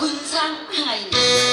คุณสร้างให้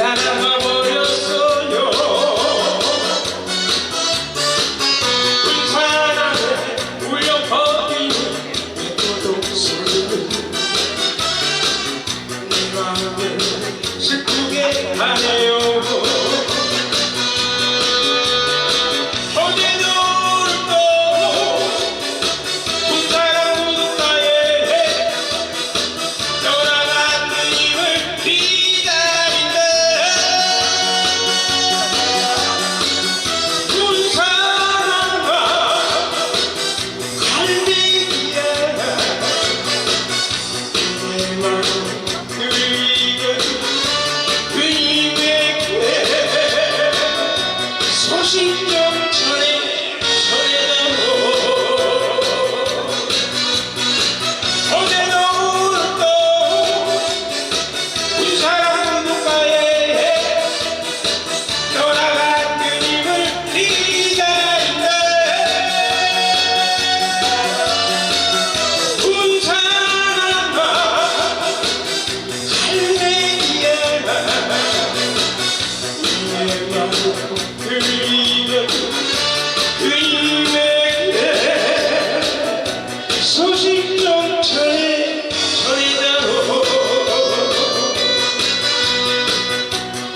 la la la 그리고 그림의 꽤 소신경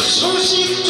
소식